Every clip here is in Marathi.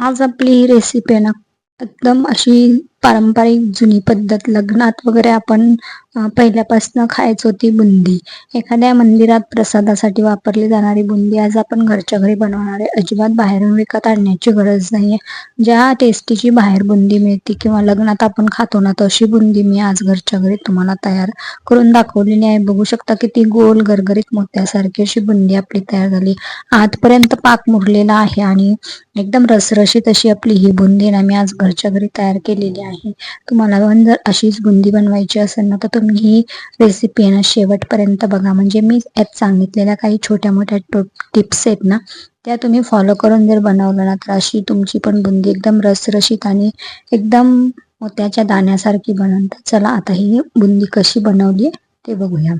आज आपली ही रेसिपी आहे ना एकदम अशी पारंपरिक जुनी पद्धत लग्नात वगैरे आपण पहिल्यापासून खायचो ती बुंदी. एखाद्या मंदिरात प्रसादासाठी वापरली जाणारी बुंदी आज आपण घरच्या घरी बनवणारे अजिबात बाहेरून विकत आणण्याची गरज नाहीये. ज्या टेस्टीची बाहेर बुंदी मिळते किंवा लग्नात आपण खातो ना तशी बुंदी मी आज घरच्या घरी तुम्हाला तयार करून दाखवलेली आहे. बघू शकता किती गोल गरगरीत मोत्यासारखी अशी बुंदी आपली तयार झाली. आतपर्यंत पाक मुरलेला आहे आणि एकदम रसरशीत अशी आपली ही बुंदी ना मी आज घरच्या घरी तयार केलेली आहे. तुम्हाला पण जर अशीच बुंदी बनवायची असेल ना तर तुम्ही ही रेसिपी आहे ना शेवटपर्यंत बघा. म्हणजे मी यात सांगितलेल्या काही छोट्या मोठ्या टिप्स आहेत ना त्या तुम्ही फॉलो करून जर बनवलं ना तर अशी तुमची पण बुंदी एकदम रसरशीत आणि एकदम मोत्याच्या दाण्यासारखी बनवून चला आता ही बुंदी कशी बनवली ते बघूया.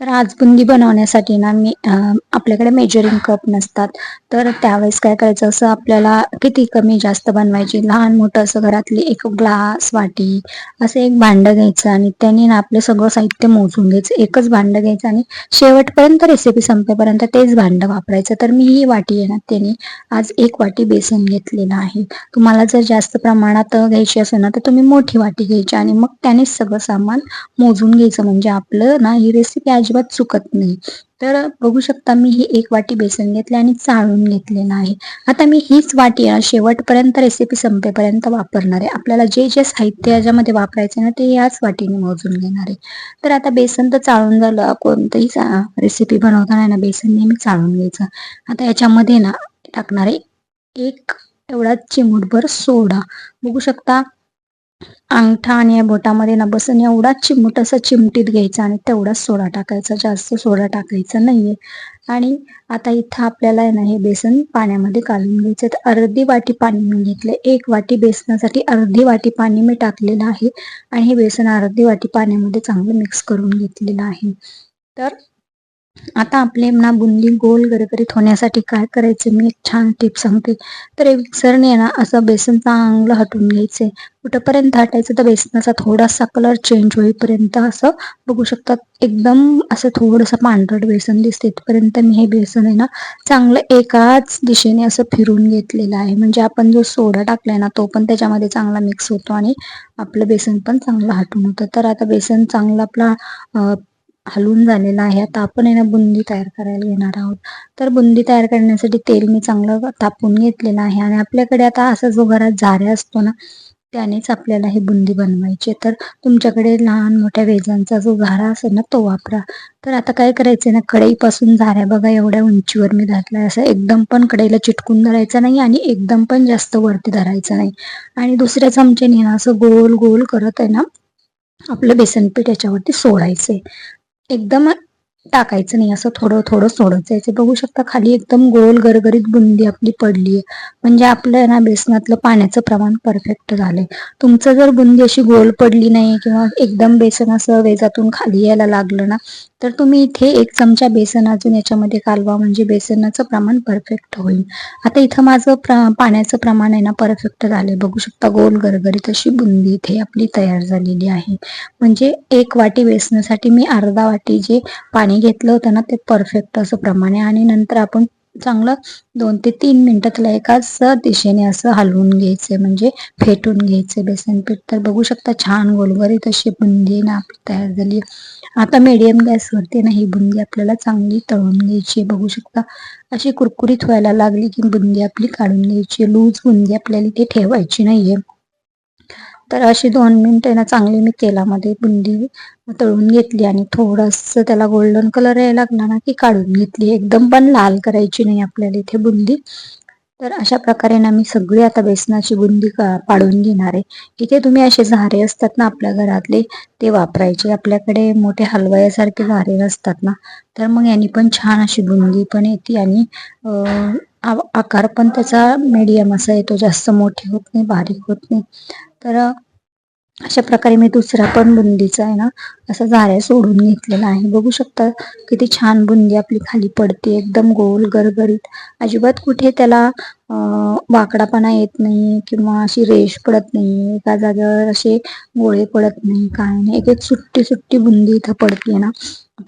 तर आज बुंदी बनवण्यासाठी ना मी आपल्याकडे मेजरिंग कप नसतात. तर त्यावेळेस काय करायचं? असं आपल्याला किती कमी जास्त बनवायची? लहान मोठं असं घरातली एक ग्लास वाटी असं एक भांडं घ्यायचं आणि त्याने ना आपलं सगळं साहित्य मोजून घ्यायचं. एकच भांडं घ्यायचं आणि शेवटपर्यंत रेसिपी संपेपर्यंत तेच भांडं वापरायचं. तर मी ही वाटी आहे ना त्याने आज एक वाटी बेसन घेतलेलं आहे. तुम्हाला जर जास्त प्रमाणात घ्यायची असेल ना तर तुम्ही मोठी वाटी घ्यायची आणि मग त्यानेच सगळं सामान मोजून घ्यायचं. म्हणजे आपलं ना ही रेसिपी अजिबात चुकत नाही. तर बघू शकता मी ही एक वाटी बेसन घेतले आणि चाळून घेतलेलं आहे आता मी हीच वाटी शेवटपर्यंत रेसिपी संपेपर्यंत वापरणार आहे. आपल्याला जे जे साहित्य याच्यामध्ये वापरायचे ना ते याच वाटीने मोजून घेणार आहे. तर आता बेसन तर चाळून झालं. कोणतंही रेसिपी बनवताना ना बेसन नेहमी चाळून घ्यायचं. आता याच्यामध्ये ना टाकणार आहे एक एवढा चिमूटभर सोडा. बघू शकता अंगठा आणि या बोटामध्ये ना बसून एवढा चिमूट असं चिमटीत घ्यायचा आणि तेवढाच सोडा टाकायचा जास्त सोडा टाकायचा नाहीये. आणि आता इथं आपल्याला आहे ना हे बेसन पाण्यामध्ये काढून घ्यायचं तर अर्धी वाटी पाणी मी घेतले एक वाटी बेसनासाठी अर्धी वाटी पाणी मी टाकलेलं आहे. आणि हे बेसन अर्धी वाटी पाण्यामध्ये चांगलं मिक्स करून घेतलेलं आहे. तर आता आपले ना बुंदी गोल गरगरीत होण्यासाठी काय करायचं? मी एक छान टिप सांगते. तर एक मिक्सरने ना असं बेसन चांगलं हटून घ्यायचे. कुठंपर्यंत हटायचं? तर बेसनाचा थोडासा कलर चेंज होईपर्यंत असं बघू शकतात एकदम असं थोडंसं पांढरट बेसन दिसते. तिथपर्यंत मी हे बेसन आहे ना चांगलं एकाच दिशेने असं फिरून घेतलेलं आहे. म्हणजे आपण जो सोडा टाकलाय ना तो पण त्याच्यामध्ये चांगला मिक्स होतो आणि आपलं बेसन पण चांगलं हटून होतं. तर आता बेसन चांगलं आपला हलून झालेला आहे. आता आपण आहे ना बुंदी तयार करायला घेणार आहोत. तर बुंदी तयार करण्यासाठी तेल मी चांगलं तापून घेतलेलं आहे आणि आपल्याकडे आता असा जो घरात झाऱ्या असतो ना त्यानेच आपल्याला हे बुंदी बनवायची तर तुमच्याकडे लहान मोठ्या वेजांचा जो झारा असेल ना तो वापरा. तर आता काय करायचं ना कढईपासून झाऱ्या बघा एवढ्या उंचीवर मी घातलाय. असं एकदम पण कढईला चिटकून धरायचं नाही आणि एकदम पण जास्त वरती धरायचं नाही. आणि दुसऱ्या चमच्याने ना असं गोल गोल करत आहे ना आपलं बेसन पीठ याच्यावरती सोडायचंय. एकदम टाकायचं नाही असं थोडं थोडं सोडत जायचं. बघू शकता खाली एकदम गोल गरगरीत बुंदी आपली पडली आहे म्हणजे आपलं ना बेसनातलं पाण्याचं प्रमाण परफेक्ट झालंय. तुमचं जर बुंदी अशी गोल पडली नाही किंवा एकदम बेसन असं वेजातून खाली यायला लागलं ना तर तुम्ही इथे एक चमचा बेसन अजून याच्यामध्ये कालवा म्हणजे बेसनाचं प्रमाण परफेक्ट होईल. आता इथं माझं पाण्याचं प्रमाण आहे ना परफेक्ट झालंय. बघू शकता गोल गरगरीत अशी बुंदी इथे आपली तयार झालेली आहे. म्हणजे एक वाटी बेसनासाठी मी अर्धा वाटी जे पाणी घेतलं होतं ना ते परफेक्ट असं प्रमाण आहे. आणि नंतर आपण चांगलं दोन ते तीन मिनिटं त्याला एकाच दिशेने असं हलवून घ्यायचंय. म्हणजे फेटून घ्यायचंय बेसन पीठ. तर बघू शकता छान गोलगरीत अशी बुंदी ना आपली तयार झाली. आता मीडियम गॅसवरती ना ही बुंदी आपल्याला चांगली तळून घ्यायची. बघू शकता अशी कुरकुरीत व्हायला लागली की बुंदी आपली काढून घ्यायची. लूज बुंदी आपल्याला इथे ठेवायची नाहीये. तर अशी दोन मिनिटं ना चांगली मी तेलामध्ये बुंदी तळून घेतली आणि थोडस त्याला गोल्डन कलर यायला लागला ना की काढून घेतली. एकदम पण लाल करायची नाही आपल्याला इथे बुंदी. तर अशा प्रकारे ना मी सगळी आता बेसनाची बुंदी पाडून घेणार आहे. इथे तुम्ही असे झारे असतात ना आपल्या घरातले ते वापरायचे. आपल्याकडे मोठे हलवायासारखे झारे असतात ना. तर मग यांनी पण छान अशी बुंदी पण येते आणि आकार पण त्याचा मीडियम असा येतो. जास्त मोठे होत नाही बारीक होत नाही. तर अशा प्रकारे मी दुसरा पण बुंदीचा आहे ना असं झाऱ्या सोडून घेतलेला आहे. बघू शकता किती छान बुंदी आपली खाली पडते एकदम गोल गरगरीत. अजिबात कुठे त्याला वाकडापणा येत नाही किंवा अशी रेश पडत नाही एका जागेवर असे गोळे पडत नाही काय नाही. एक एक सुट्टी सुट्टी बुंदी इथं पडते ना.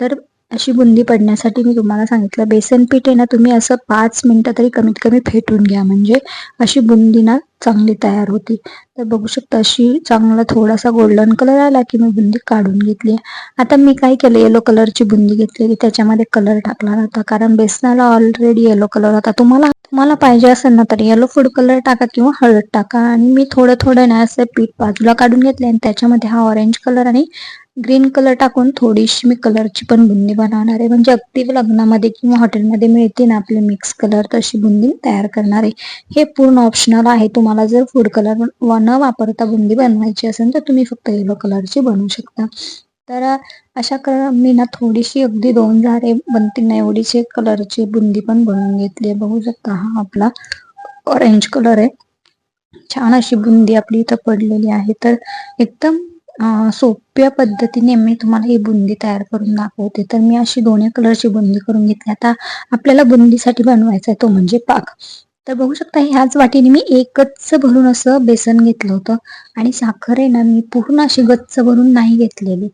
तर अशी बुंदी पडण्यासाठी मी तुम्हाला सांगितलं बेसन पीठ आहे ना तुम्ही असं पाच मिनटं तरी कमीत कमी फेटून घ्या. म्हणजे अशी बुंदी ना चांगली तयार होती. तर बघू शकता अशी चांगला थोडासा गोल्डन कलर आला की मी बुंदी काढून घेतली. आता मी काय केलं येलो कलरची बुंदी घेतलेली. त्याच्यामध्ये कलर टाकला नव्हता कारण बेसनाला ऑलरेडी येलो कलर होता. तुम्हाला तुम्हाला पाहिजे असेल ना तर येलो फूड कलर टाका किंवा हळद टाका. आणि मी थोडं थोडं ना असं पीठ बाजूला काढून घेतले आणि त्याच्यामध्ये हा ऑरेंज कलर आणि ग्रीन कलर टाकून थोडीशी मी कलरची पण बुंदी बनवणार आहे. म्हणजे अगदी लग्नामध्ये किंवा हॉटेलमध्ये मिळते ना आपले मिक्स कलर तशी बुंदी तयार करणार आहे. हे पूर्ण ऑप्शनल आहे. तुम्हाला जर फूड कलर न वापरता बुंदी बनवायची असेल तर तुम्ही फक्त येलो कलरची बनवू शकता. तर अशा कर मी ना थोडीशी अगदी दोन झारे बनतील ना एवढीशी कलरची बुंदी पण बनवून घेतली आहे. बघू शकता हा आपला ऑरेंज कलर आहे. छान अशी बुंदी आपली इथं पडलेली आहे. तर एकदम सोप्या पद्धतीने मी तुम्हाला ही बुंदी तयार करून दाखवते. तर मी अशी दोन्ही कलरची बुंदी करून घेतली. आता आपल्याला बुंदीसाठी बनवायचा आहे तो म्हणजे पाक. तर बघू शकता ह्याच वाटीने मी एकच भरून असं बेसन घेतलं होतं. आणि साखर आहे ना मी पूर्ण अशी गच्च भरून नाही घेतलेली.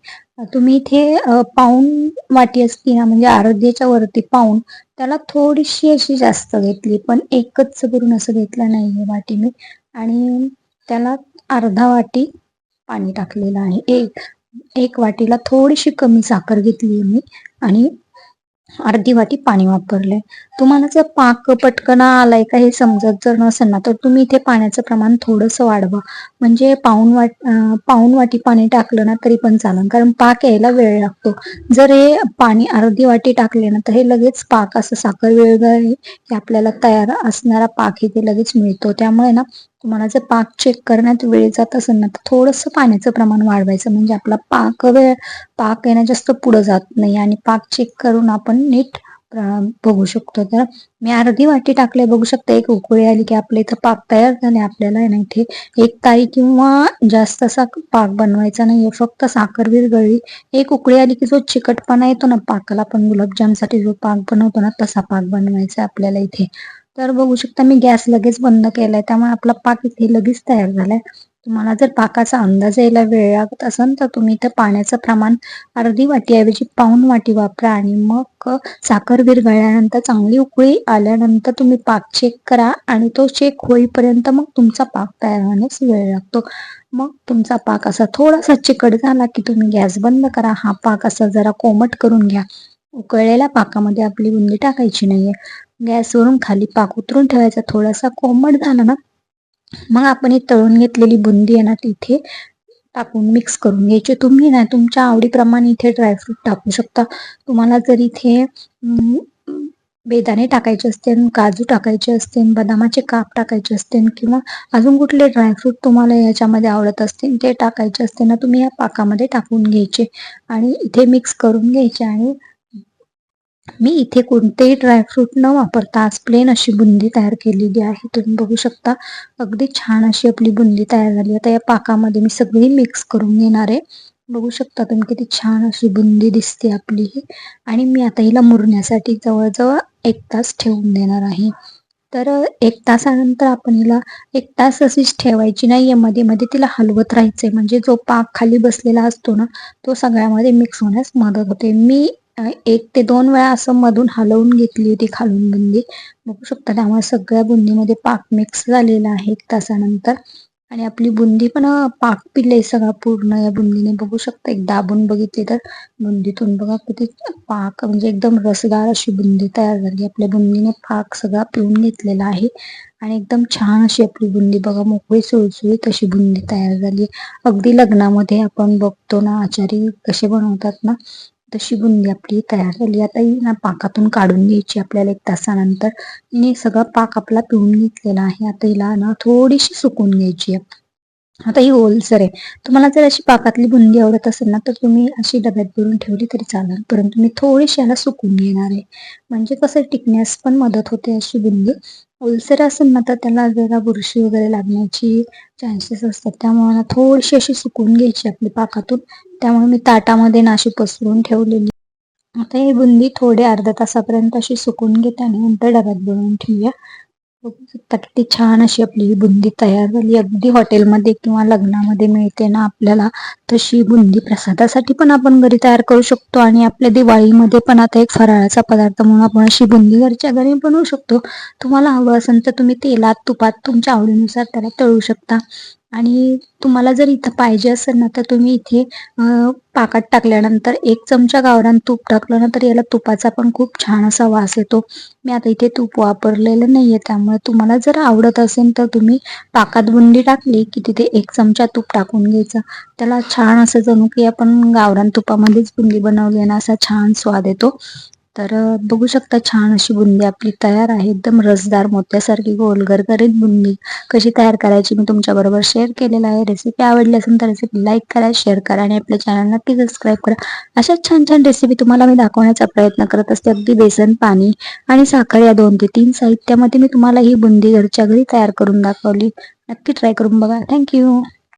तुम्ही इथे पाऊन वाटी असती ना म्हणजे आरोग्याच्या वरती पाऊन त्याला थोडीशी अशी जास्त घेतली. पण एकच भरून असं घेतलं नाहीये वाटी मी. आणि त्याला अर्धा वाटी पाणी टाकलेलं आहे. एक एक वाटीला थोडीशी कमी साखर घेतली मी. आणि अर्धी वाटी पाणी वापरलंय. तुम्हाला जर पाक पटकन आलाय का हे समजत जर नसेल ना तर तुम्ही इथे पाण्याचं प्रमाण थोडंसं वाढवा. म्हणजे पाऊन वाट पाऊन वाटी पाणी टाकलं ना तरी पण चालेल कारण पाक यायला वेळ लागतो. जर हे पाणी अर्धी वाटी टाकले ना तर हे लगेच पाक असं साखर वेळ आपल्याला तयार असणारा पाक इथे लगेच मिळतो. त्यामुळे ना तुम्हाला जर पाक चेक करण्यात वेळ जात असेल ना तर थोडंसं पाण्याचं प्रमाण वाढवायचं. म्हणजे आपला पाक वेळ पाक येणं जास्त पुढं जात नाही आणि पाक चेक करून आपण नीट बघू शकतो. तर मी अर्धी वाटी टाकले बघू शकता. एक उकळी आली की आपल्या इथं पाक तयार झाले आपल्याला ना इथे एक ताई किंवा जास्त असा पाक बनवायचा नाहीये फक्त साखर विरगळली एक उकळी आली की जो चिकटपणा येतो ना पाकाला आपण गुलाबजामसाठी जो पाक बनवतो ना तसा पाक बनवायचा आपल्याला इथे. तर बघू शकता मी गॅस लगेच बंद केलाय. त्यामुळे आपला पाक इथे लगेच तयार झालाय. तुम्हाला जर पाकाचा अंदाज यायला वेळ लागत असेल तर तुम्ही इथं पाण्याचं प्रमाण अर्धी वाटी ऐवजी पाऊन वाटी वापरा आणि मग साखर विरघळल्यानंतर चांगली उकळी आल्यानंतर तुम्ही पाक चेक करा आणि तो चेक होईपर्यंत मग तुमचा पाक तयार होण्यास वेळ लागतो. मग तुमचा पाक असा थोडासा चिकट झाला की तुम्ही गॅस बंद करा. हा पाक असा जरा कोमट करून घ्या. उकळलेल्या पाकामध्ये आपली बुंदी टाकायची नाहीये. गॅसवरून खाली पाक उतरून ठेवायचा थोडासा कोमट झाला ना मग आपण ही तळून घेतलेली बुंदी आहे ना तिथे टाकून मिक्स करून घ्यायचे. तुम्ही ना तुमच्या आवडीप्रमाणे इथे ड्रायफ्रूट टाकू शकता. तुम्हाला जर इथे बेदाणे टाकायचे असतील काजू टाकायचे असतील बदामाचे काप टाकायचे असतील किंवा अजून कुठले ड्रायफ्रूट तुम्हाला याच्यामध्ये आवडत असतील ते टाकायचे असते ना तुम्ही या पाकामध्ये टाकून घ्यायचे. आणि इथे मिक्स करून घ्यायचे आणि मी इथे कोणतेही ड्रायफ्रूट न वापरता आज प्लेन अशी बुंदी तयार केलेली आहे. तुम्ही बघू शकता. अगदी छान अशी आपली बुंदी तयार झाली. आता या पाकामध्ये मी सगळी मिक्स करून घेणार आहे. बघू शकता तुम्ही किती छान अशी बुंदी दिसते आपली ही. आणि मी आता हिला मुरण्यासाठी जवळजवळ एक तास ठेवून देणार आहे. तर एक तासानंतर आपण हिला एक तास अशीच ठेवायची नाहीये मध्ये मध्ये तिला हलवत राहायचंय. म्हणजे जो पाक खाली बसलेला असतो ना तो सगळ्यामध्ये मिक्स होण्यास मदत होते. मी एक ते दोन वेळा असं मधून हलवून घेतली होती खालून बुंदी. बघू शकता त्यामुळे सगळ्या बुंदीमध्ये पाक मिक्स झालेला आहे एक तासानंतर. आणि आपली बुंदी पण पाक पिले सगळा पूर्ण या बुंदीने. बघू शकता एक दाबून बघितली तर. बुंदीतून बघा किती पाक म्हणजे एकदम रसदार अशी बुंदी तयार झाली. आपल्या बुंदीने पाक सगळा पिऊन घेतलेला आहे. आणि एकदम छान अशी आपली बुंदी बघा मोकळी सुळसुळीत अशी बुंदी तयार झाली. अगदी लग्नामध्ये आपण बघतो ना आचारी कसे बनवतात ना तशी बुंदी आपली तयार झाली. आता ही ना पाकातून काढून घ्यायची आपल्याला एक तासानंतर. हिने सगळा पाक आपला पिळून घेतलेला आहे. आता हिला ना थोडीशी सुकून घ्यायची आता ही ओलसर आहे. तुम्हाला जर अशी पाकातली बुंदी आवडत असेल ना तर तुम्ही अशी डब्यात भरून ठेवली तरी चालेल. परंतु मी थोडीशी याला सुकून घेणार आहे. म्हणजे कसं टिकण्यास पण मदत होते अशी बुंदी. ओलसर असेल ना तर त्याला जरा बुरशी वगैरे लागण्याची चान्सेस असतात. त्यामुळे थोडीशी अशी सुकून घ्यायची आपली पाकातून. त्यामुळे मी ताटामध्ये नाशी पसरून ठेवलेली. आता ही बुंदी थोडे अर्ध्या तासापर्यंत अशी सुकून घेते आणि नंतर डब्यात भरून ठेवूया. बघू शकता किती छान अशी आपली ही बुंदी तयार झाली. अगदी हॉटेलमध्ये किंवा लग्नामध्ये मिळते ना आपल्याला तशी बुंदी प्रसादासाठी पण आपण घरी तयार करू शकतो आणि आपल्या दिवाळीमध्ये पण आता एक फराळाचा पदार्थ म्हणून आपण अशी बुंदी घरच्या घरी बनवू शकतो. तुम्हाला हवं असेल तर तुम्ही तेलात तुपात तुमच्या आवडीनुसार त्याला तळू शकता. आणि तुम्हाला जर इथं पाहिजे असेल ना तर तुम्ही इथे पाकात टाकल्यानंतर एक चमचा गावरान तूप टाकलं ना तर याला तुपाचा पण खूप छान असा वास येतो. मी आता इथे तूप वापरलेलं नाहीये त्यामुळे तुम्हाला जर आवडत असेल तर तुम्ही पाकात बुंदी टाकली की तिथे एक चमचा तूप टाकून घ्यायचा. त्याला छान असं जणू की आपण गावरान तुपामध्येच बुंदी बनवली ना असा छान स्वाद येतो. तर बघू शकता छान अशी बुंदी आपली तयार आहे. एकदम रसदार मोत्यासारखी गोलगर करीत बुंदी. कशी तयार करायची मी तुमच्या बरोबर शेअर केलेला आहे. रेसिपी आवडली असेल तर रेसिपी लाईक करा शेअर करा आणि आपल्या चॅनल नक्की सबस्क्राईब करा. अशाच छान छान रेसिपी तुम्हाला मी दाखवण्याचा प्रयत्न करत असते. अगदी बेसन पाणी आणि साखर या दोन ते तीन साहित्यामध्ये मी तुम्हाला ही बुंदी घरच्या घरी तयार करून दाखवली. नक्की ट्राय करून बघा. थँक्यू